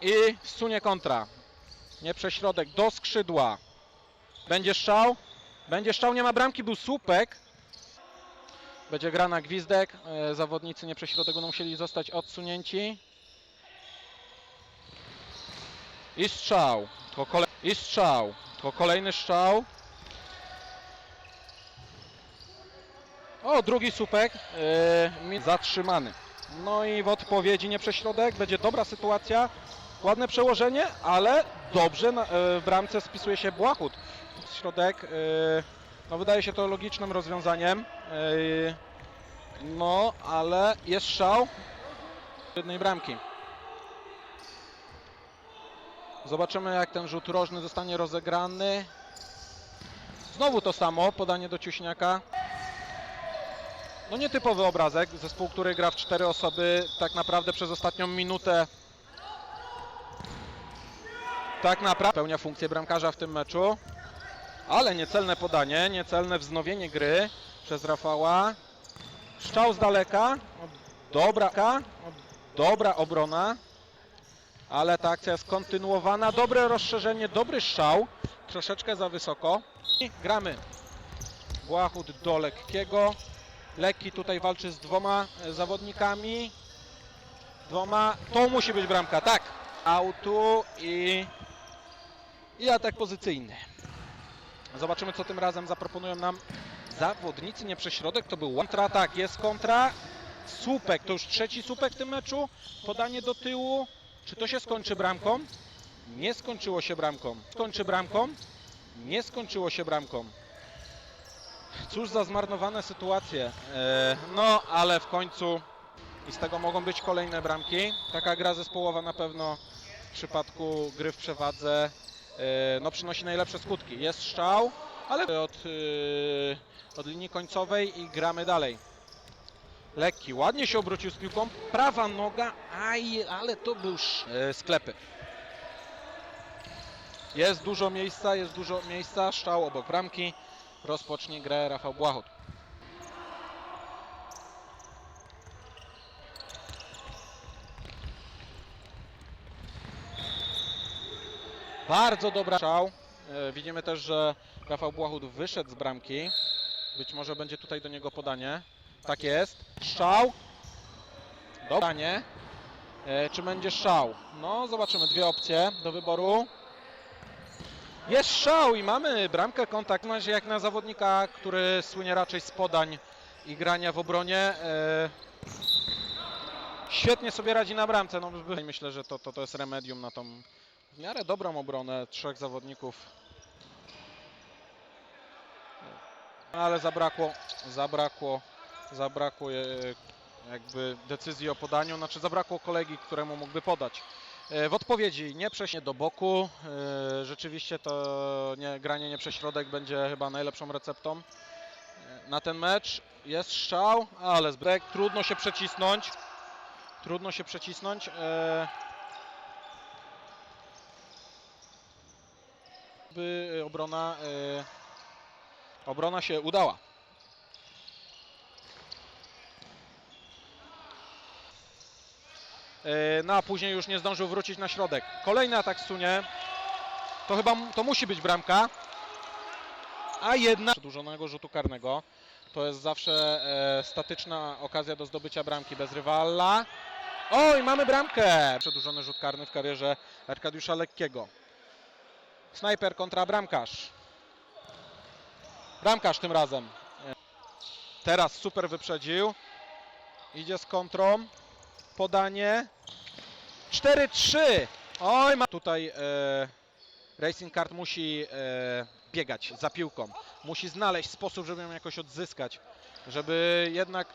I sunie kontra. Nie prześrodek, do skrzydła. Będzie strzał. Będzie strzał, nie ma bramki, był słupek. Będzie gra na gwizdek. E, Zawodnicy nie prześrodek będą musieli zostać odsunięci. I strzał. To kole... I strzał. To kolejny strzał. O, drugi słupek. Yy, zatrzymany. No i w odpowiedzi nie prześrodek. Będzie dobra sytuacja. Ładne przełożenie, ale dobrze na, e, w bramce spisuje się Błachut. Środek. e, no wydaje się to logicznym rozwiązaniem. E, no, ale jest strzał jednej bramki. Zobaczymy jak ten rzut rożny zostanie rozegrany. Znowu to samo, podanie do Ciuśniaka. No nietypowy obrazek, zespół, który gra w cztery osoby tak naprawdę przez ostatnią minutę tak naprawdę pełnia funkcję bramkarza w tym meczu. Ale niecelne podanie, niecelne wznowienie gry przez Rafała. Strzał z daleka. Dobra, dobra obrona. Ale ta akcja jest kontynuowana. Dobre rozszerzenie, dobry strzał. Troszeczkę za wysoko. I gramy. Błachut do lekkiego. Lekki tutaj walczy z dwoma e, zawodnikami. Dwoma. To musi być bramka, tak. Autu i, i atak pozycyjny. Zobaczymy, co tym razem zaproponują nam zawodnicy. Nie prześrodek, to był kontra. Tak, jest kontra. Słupek, to już trzeci słupek w tym meczu. Podanie do tyłu. Czy to się skończy bramką? Nie skończyło się bramką. Skończy bramką? Nie skończyło się bramką. Cóż za zmarnowane sytuacje. E, no, ale w końcu i z tego mogą być kolejne bramki. Taka gra zespołowa na pewno w przypadku gry w przewadze e, no, przynosi najlepsze skutki. Jest strzał, ale od, e, od linii końcowej i gramy dalej. Lekki, ładnie się obrócił z piłką. Prawa noga, aj, ale to był sklepy. Jest dużo miejsca, jest dużo miejsca. Strzał obok bramki. Rozpocznie grę Rafał Błachut. Bardzo dobra strzał. E, Widzimy też, że Rafał Błachut wyszedł z bramki. Być może będzie tutaj do niego podanie. Tak jest. Strzał. Podanie. E, Czy będzie strzał? No, zobaczymy. Dwie opcje do wyboru. Jest strzał i mamy bramkę kontakt. Na jak na zawodnika, który słynie raczej z podań i grania w obronie. E, świetnie sobie radzi na bramce. No, myślę, że to, to, to jest remedium na tą w miarę dobrą obronę trzech zawodników. Ale zabrakło, zabrakło, zabrakło e, jakby decyzji o podaniu, znaczy zabrakło kolegi, któremu mógłby podać. E, W odpowiedzi nie prześnie do boku. E, Rzeczywiście to nie, granie nie prześrodek będzie chyba najlepszą receptą e, na ten mecz. Jest strzał, ale zbrek. Trudno się przecisnąć. Trudno się przecisnąć. By obrona obrona się udała. No a później już nie zdążył wrócić na środek. Kolejny atak sunie. To chyba to musi być bramka. A jedna przedłużonego rzutu karnego. To jest zawsze e, statyczna okazja do zdobycia bramki bez rywala. Oj, mamy bramkę! Przedłużony rzut karny w karierze Arkadiusza Lekkiego. Snajper kontra bramkarz. Bramkarz tym razem. E, Teraz super wyprzedził. Idzie z kontrą. Podanie. 4-3. Oj, ma tutaj e, Racing Card musi e, biegać za piłką. Musi znaleźć sposób, żeby ją jakoś odzyskać. Żeby jednak